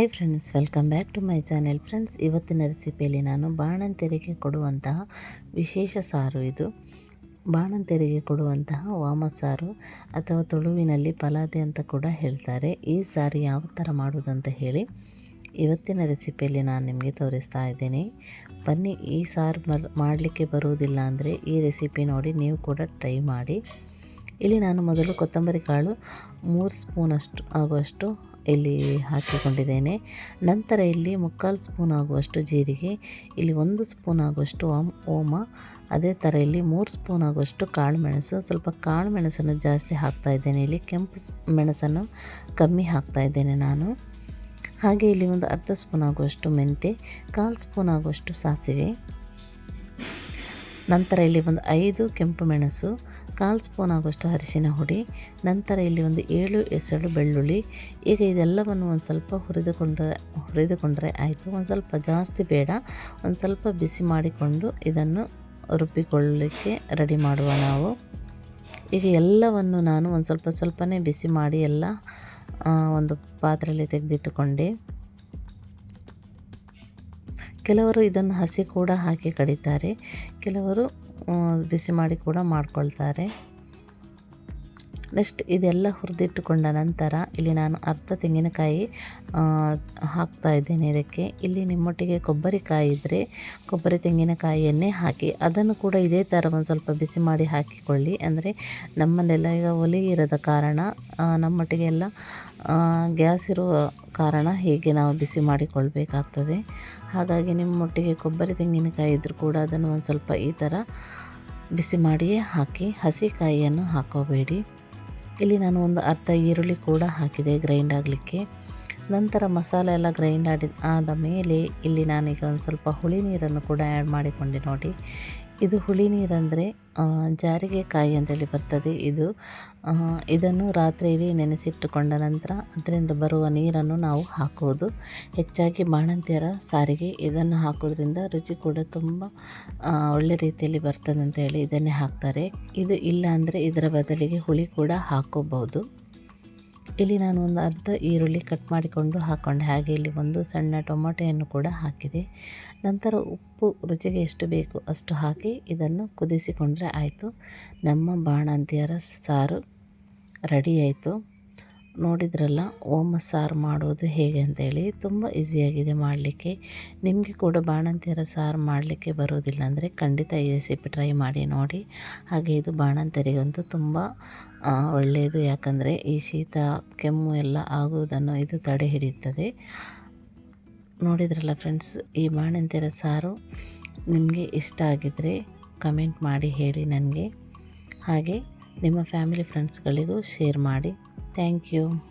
Hi friends welcome back to my channel friends ಇವತ್ತಿನ ರೆಸಿಪಿಯಲ್ಲಿ ನಾನು ಬಾಣಂತೆರಿಗೆ ಕೊಡುವಂತಹ ವಿಶೇಷ ಸಾರು ಇದು. ಬಾಣಂತೆರೆಗೆ ಕೊಡುವಂತಹ ವಾಮ ಸಾರು ಅಥವಾ ತುಳುವಿನಲ್ಲಿ ಪಲಾದೆ ಅಂತ ಕೂಡ ಹೇಳ್ತಾರೆ. ಈ ಸಾರು ಯಾವ ಥರ ಮಾಡುವುದಂತ ಹೇಳಿ ಇವತ್ತಿನ ರೆಸಿಪಿಯಲ್ಲಿ ನಾನು ನಿಮಗೆ ತೋರಿಸ್ತಾ ಇದ್ದೇನೆ. ಬನ್ನಿ, ಈ ಸಾರು ಮಾಡಲಿಕ್ಕೆ ಬರುವುದಿಲ್ಲ ಅಂದರೆ ಈ ರೆಸಿಪಿ ನೋಡಿ, ನೀವು ಕೂಡ ಟ್ರೈ ಮಾಡಿ. ಇಲ್ಲಿ ನಾನು ಮೊದಲು ಕೊತ್ತಂಬರಿ ಕಾಳು ಮೂರು ಸ್ಪೂನಷ್ಟು ಆಗುವಷ್ಟು ಇಲ್ಲಿ ಹಾಕಿಕೊಂಡಿದ್ದೇನೆ. ನಂತರ ಇಲ್ಲಿ ಮುಕ್ಕಾಲು ಸ್ಪೂನ್ ಆಗುವಷ್ಟು ಜೀರಿಗೆ, ಇಲ್ಲಿ ಒಂದು ಸ್ಪೂನ್ ಆಗುವಷ್ಟು ಓಮ್ ಓಮ, ಅದೇ ಥರ ಇಲ್ಲಿ ಮೂರು ಸ್ಪೂನ್ ಆಗುವಷ್ಟು ಕಾಳು ಮೆಣಸು ಸ್ವಲ್ಪ ಕಾಳು ಮೆಣಸನ್ನು ಜಾಸ್ತಿ ಹಾಕ್ತಾ ಇದ್ದೇನೆ. ಇಲ್ಲಿ ಕೆಂಪು ಮೆಣಸನ್ನು ಕಮ್ಮಿ ಹಾಕ್ತಾ ಇದ್ದೇನೆ ನಾನು. ಹಾಗೆ ಇಲ್ಲಿ ಒಂದು ಅರ್ಧ ಸ್ಪೂನ್ ಆಗುವಷ್ಟು ಮೆಂತೆ ಕಾಲು ಸ್ಪೂನ್ ಆಗುವಷ್ಟು ಸಾಸಿವೆ. ನಂತರ ಇಲ್ಲಿ ಒಂದು ಐದು ಕೆಂಪು ಮೆಣಸು, ಕಾಲು ಸ್ಪೂನ್ ಆಗುವಷ್ಟು ಅರಿಶಿನ ಹುಡಿ, ನಂತರ ಇಲ್ಲಿ ಒಂದು ಏಳು ಎಸಳು ಬೆಳ್ಳುಳ್ಳಿ. ಈಗ ಇದೆಲ್ಲವನ್ನು ಒಂದು ಸ್ವಲ್ಪ ಹುರಿದುಕೊಂಡ್ರೆ ಹುರಿದುಕೊಂಡ್ರೆ ಆಯಿತು. ಒಂದು ಸ್ವಲ್ಪ ಜಾಸ್ತಿ ಬೇಡ. ಒಂದು ಸ್ವಲ್ಪ ಬಿಸಿ ಮಾಡಿಕೊಂಡು ಇದನ್ನು ರುಬ್ಬಿಕೊಳ್ಳಲಿಕ್ಕೆ ರೆಡಿ ಮಾಡುವ ನಾವು. ಈಗ ಎಲ್ಲವನ್ನು ನಾನು ಒಂದು ಸ್ವಲ್ಪ ಸ್ವಲ್ಪನೇ ಬಿಸಿ ಮಾಡಿ ಎಲ್ಲ ಒಂದು ಪಾತ್ರೆಯಲ್ಲಿ ತೆಗೆದಿಟ್ಟುಕೊಂಡೆ. ಕೆಲವರು ಇದನ್ನು ಹಸಿ ಕೂಡ ಹಾಕಿ ಕಡಿತಾರೆ. ಕೆಲವರು ಬಿಸಿ ಮಾಡಿ ಕೂಡ ಮಾಡ್ಕೊಳ್ತಾರೆ. ನೆಕ್ಸ್ಟ್ ಇದೆಲ್ಲ ಹುರಿದಿಟ್ಟುಕೊಂಡ ನಂತರ ಇಲ್ಲಿ ನಾನು ಅರ್ಧ ತೆಂಗಿನಕಾಯಿ ಹಾಕ್ತಾ ಇದ್ದೇನೆ ಇದಕ್ಕೆ. ಇಲ್ಲಿ ನಿಮ್ಮೊಟ್ಟಿಗೆ ಕೊಬ್ಬರಿಕಾಯಿ ಇದ್ದರೆ ಕೊಬ್ಬರಿ ತೆಂಗಿನಕಾಯಿಯನ್ನೇ ಹಾಕಿ, ಅದನ್ನು ಕೂಡ ಇದೇ ಥರ ಒಂದು ಸ್ವಲ್ಪ ಬಿಸಿ ಮಾಡಿ ಹಾಕಿಕೊಳ್ಳಿ. ಅಂದರೆ ನಮ್ಮಲ್ಲೆಲ್ಲ ಈಗ ಒಲೆ ಇರದ ಕಾರಣ ನಮ್ಮೊಟ್ಟಿಗೆ ಎಲ್ಲ ಗ್ಯಾಸ್ ಇರುವ ಕಾರಣ ಹೀಗೆ ನಾವು ಬಿಸಿ ಮಾಡಿಕೊಳ್ಬೇಕಾಗ್ತದೆ. ಹಾಗಾಗಿ ನಿಮ್ಮೊಟ್ಟಿಗೆ ಕೊಬ್ಬರಿ ತೆಂಗಿನಕಾಯಿ ಇದ್ದರೂ ಕೂಡ ಅದನ್ನು ಒಂದು ಸ್ವಲ್ಪ ಈ ಥರ ಬಿಸಿ ಮಾಡಿಯೇ ಹಾಕಿ, ಹಸಿ ಕಾಯಿಯನ್ನು ಹಾಕೋಬೇಡಿ. ಇಲ್ಲಿ ನಾನು ಒಂದು ಅರ್ಧ ಈರುಳ್ಳಿ ಕೂಡ ಹಾಕಿದೆ ಗ್ರೈಂಡ್ ಆಗಲಿಕ್ಕೆ. ನಂತರ ಮಸಾಲೆ ಎಲ್ಲ ಗ್ರೈಂಡ್ ಆಡಿ, ಆದ ಮೇಲೆ ಇಲ್ಲಿ ನಾನೀಗ ಒಂದು ಸ್ವಲ್ಪ ಹುಳಿ ನೀರನ್ನು ಕೂಡ ಆ್ಯಡ್ ಮಾಡಿಕೊಂಡೆ ನೋಡಿ. ಇದು ಹುಳಿ ನೀರಂದರೆ ಜಾರಿಗೆ ಕಾಯಿ ಅಂತೇಳಿ ಬರ್ತದೆ ಇದು. ಇದನ್ನು ರಾತ್ರಿಯಲ್ಲಿ ನೆನೆಸಿಟ್ಟುಕೊಂಡ ನಂತರ ಅದರಿಂದ ಬರುವ ನೀರನ್ನು ನಾವು ಹಾಕುವುದು ಹೆಚ್ಚಾಗಿ ಬಾಣಂತಿಯರ ಸಾರಿಗೆ ಇದನ್ನು ಹಾಕೋದ್ರಿಂದ ರುಚಿ ಕೂಡ ತುಂಬ ಒಳ್ಳೆ ರೀತಿಯಲ್ಲಿ ಬರ್ತದೆ ಅಂತ ಹೇಳಿ ಇದನ್ನೇ ಹಾಕ್ತಾರೆ. ಇದು ಇಲ್ಲ ಅಂದರೆ ಇದರ ಬದಲಿಗೆ ಹುಳಿ ಕೂಡ ಹಾಕೋಬಹುದು. ಇಲ್ಲಿ ನಾನು ಒಂದು ಅರ್ಧ ಈರುಳ್ಳಿ ಕಟ್ ಮಾಡಿಕೊಂಡು ಹಾಕ್ಕೊಂಡೆ ಹಾಗೆ ಇಲ್ಲಿ ಒಂದು ಸಣ್ಣ ಟೊಮೊಟೆಯನ್ನು ಕೂಡ ಹಾಕಿದೆ. ನಂತರ ಉಪ್ಪು ರುಚಿಗೆ ಎಷ್ಟು ಬೇಕು ಅಷ್ಟು ಹಾಕಿ ಇದನ್ನು ಕುದಿಸಿಕೊಂಡ್ರೆ ಆಯಿತು. ನಮ್ಮ ಬಾಣಂತಿಯರ ಸಾರು ರೆಡಿ ಆಯಿತು. ನೋಡಿದ್ರಲ್ಲ, ಓಮ ಸಾರು ಮಾಡೋದು ಹೇಗೆ ಅಂತೇಳಿ ತುಂಬ ಈಸಿಯಾಗಿದೆ ಮಾಡಲಿಕ್ಕೆ. ನಿಮಗೆ ಕೂಡ ಬಾಣಂತಿಯರ ಸಾರು ಮಾಡಲಿಕ್ಕೆ ಬರೋದಿಲ್ಲ ಅಂದರೆ ಖಂಡಿತ ಈ ರೆಸಿಪಿ ಟ್ರೈ ಮಾಡಿ ನೋಡಿ. ಹಾಗೆ ಇದು ಬಾಣಂತಿಯರಿಗಂತೂ ತುಂಬ ಒಳ್ಳೆಯದು. ಯಾಕಂದರೆ ಈ ಶೀತ, ಕೆಮ್ಮು ಎಲ್ಲ ಆಗುವುದನ್ನು ಇದು ತಡೆ ಹಿಡಿಯುತ್ತದೆ. ನೋಡಿದ್ರಲ್ಲ ಫ್ರೆಂಡ್ಸ್ ಈ ಬಾಣಂತಿಯರ ಸಾರು ನಿಮಗೆ ಇಷ್ಟ ಆಗಿದ್ದರೆ ಕಮೆಂಟ್ ಮಾಡಿ ಹೇಳಿ ನನಗೆ. ಹಾಗೆ ನಿಮ್ಮ ಫ್ಯಾಮಿಲಿ ಫ್ರೆಂಡ್ಸ್ಗಳಿಗೂ ಶೇರ್ ಮಾಡಿ. Thank you.